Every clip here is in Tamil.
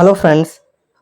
ஹலோ ஃப்ரெண்ட்ஸ்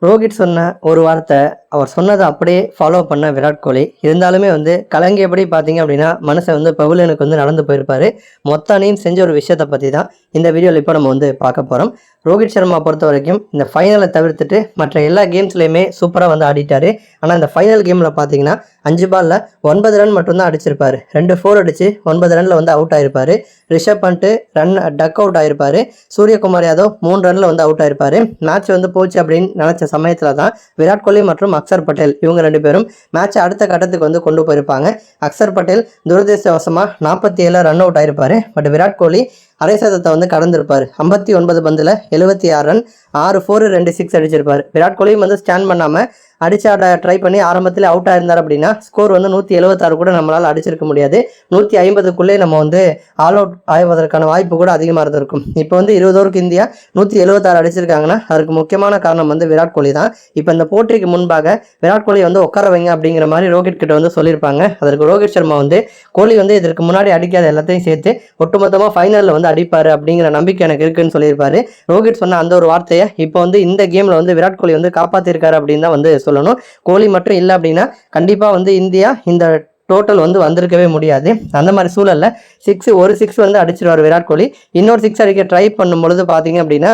ரோஹித் சொன்ன ஒரு வார்த்தை அவர் சொன்னதை அப்படியே ஃபாலோ பண்ண விராட் கோலி. இருந்தாலுமே வந்து கலங்கியபடி பார்த்தீங்க அப்படின்னா மனசை வந்து பவுலனுக்கு வந்து நடந்து போயிருப்பாரு. மொத்த அணியும் செஞ்ச ஒரு விஷயத்தை பற்றி தான் இந்த வீடியோவில் இப்போ நம்ம வந்து பார்க்க போகிறோம் ரோஹித் சர்மா பொறுத்த வரைக்கும் இந்த ஃபைனலை தவிர்த்துட்டு மற்ற எல்லா கேம்ஸ்லையுமே சூப்பராக வந்து ஆடிட்டார். ஆனால் இந்த ஃபைனல் கேமில் பார்த்தீங்கன்னா அஞ்சு பாலில் ஒன்பது ரன் மட்டும்தான் அடிச்சிருப்பார். ரெண்டு ஃபோர் அடித்து ஒன்பது ரனில் வந்து அவுட் ஆகிருப்பார் ரிஷப் பண்ணிட்டு ரன் டக் அவுட் ஆகிருப்பார் சூரியகுமார் யாதவ் மூணு ரனில் வந்து அவுட் ஆயிருப்பாரு. மேட்ச் வந்து போச்சு அப்படின்னு நினச்ச சமயத்தில் தான் விராட் கோலி மற்றும் அக்சர் பட்டேல். இவங்க ரெண்டு பேரும் மேட்சை அடுத்த கட்டத்துக்கு வந்து கொண்டு போயிருப்பாங்க. அக்சர் பட்டேல் துரதிருஷ்டவசமாக நாற்பத்தி ஏழு ரன் அவுட் ஆயிருப்பாரு. பட் விராட் கோலி அரை சதத்தை வந்து கடந்திருப்பார். ஐம்பத்தி ஒன்பது பந்தில் எழுபத்தி ஆறு ரன் ஆறு ஃபோர் ரெண்டு சிக்ஸ் அடிச்சிருப்பார். விராட் கோலியும் வந்து ஸ்டாண்ட் பண்ணாமல் அடிச்சாட ட்ரை பண்ணி ஆரம்பத்தில் அவுட் ஆயிருந்தார் அப்படின்னா ஸ்கோர் வந்து நூற்றி எழுபத்தாறு கூட நம்மளால் அடிச்சிருக்க முடியாது. நூற்றி ஐம்பதுக்குள்ளே நம்ம வந்து ஆல் அவுட் ஆகுவதற்கான வாய்ப்பு கூட அதிகமாக இருந்திருக்கும். இப்போ வந்து இருபது ஓவருக்கு இந்தியா நூற்றி எழுபத்தாறு அடிச்சிருக்காங்கன்னா அதுக்கு முக்கியமான காரணம் வந்து விராட் கோலி தான். இப்போ இந்த போட்டிக்கு முன்பாக விராட் கோலி வந்து உட்கார வைங்க அப்படிங்கிற மாதிரி ரோஹித் கிட்ட வந்து சொல்லியிருப்பாங்க. அதற்கு ரோஹித் சர்மா வந்து கோலி வந்து இதற்கு முன்னாடி அடிக்காத எல்லாத்தையும் சேர்த்து ஒட்டுமொத்தமாக ஃபைனலில் வந்து அடிப்பார் அப்படிங்கிற நம்பிக்கை எனக்கு இருக்குன்னு சொல்லியிருப்பாரு. ரோஹித் சொன்ன அந்த ஒரு வார்த்தையை இப்போ வந்து இந்த கேமில் வந்து விராட் கோலி வந்து காப்பாற்றிருக்காரு அப்படின்னு தான் வந்து சொல்லணும். கோலி மட்டும் இல்லை அப்படின்னா கண்டிப்பாக வந்து இந்தியா இந்த டோட்டல் வந்து வந்திருக்கவே முடியாது. அந்த மாதிரி சூழலில் சிக்ஸ் ஒரு சிக்ஸ் வந்து அடிச்சிருவார் விராட் கோலி. இன்னொரு சிக்ஸ் அடிக்க ட்ரை பண்ணும் பொழுது பார்த்தீங்க அப்படின்னா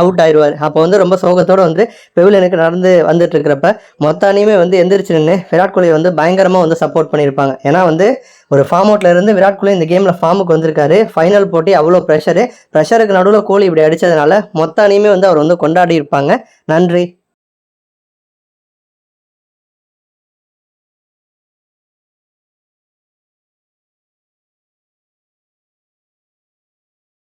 அவுட் ஆயிடுவார். அப்போ வந்து ரொம்ப சோகத்தோடு வந்து பெவிலனுக்கு நடந்து வந்துட்டு இருக்கிறப்ப மொத்த அணியுமே வந்து எந்திரிச்சு நின்று விராட் கோலி வந்து பயங்கரமாக வந்து சப்போர்ட் பண்ணியிருப்பாங்க. ஏன்னா வந்து ஒரு ஃபார்ம் அவுட்ல இருந்து விராட் கோலி இந்த கேமில் ஃபார்முக்கு வந்திருக்காரு. ஃபைனல் போட்டி அவ்வளோ ப்ரெஷரு ப்ரெஷருக்கு நடுவில் கோலி இப்படி அடித்ததுனால மொத்த அணியுமே வந்து அவர் வந்து கொண்டாடி இருப்பாங்க. நன்றி.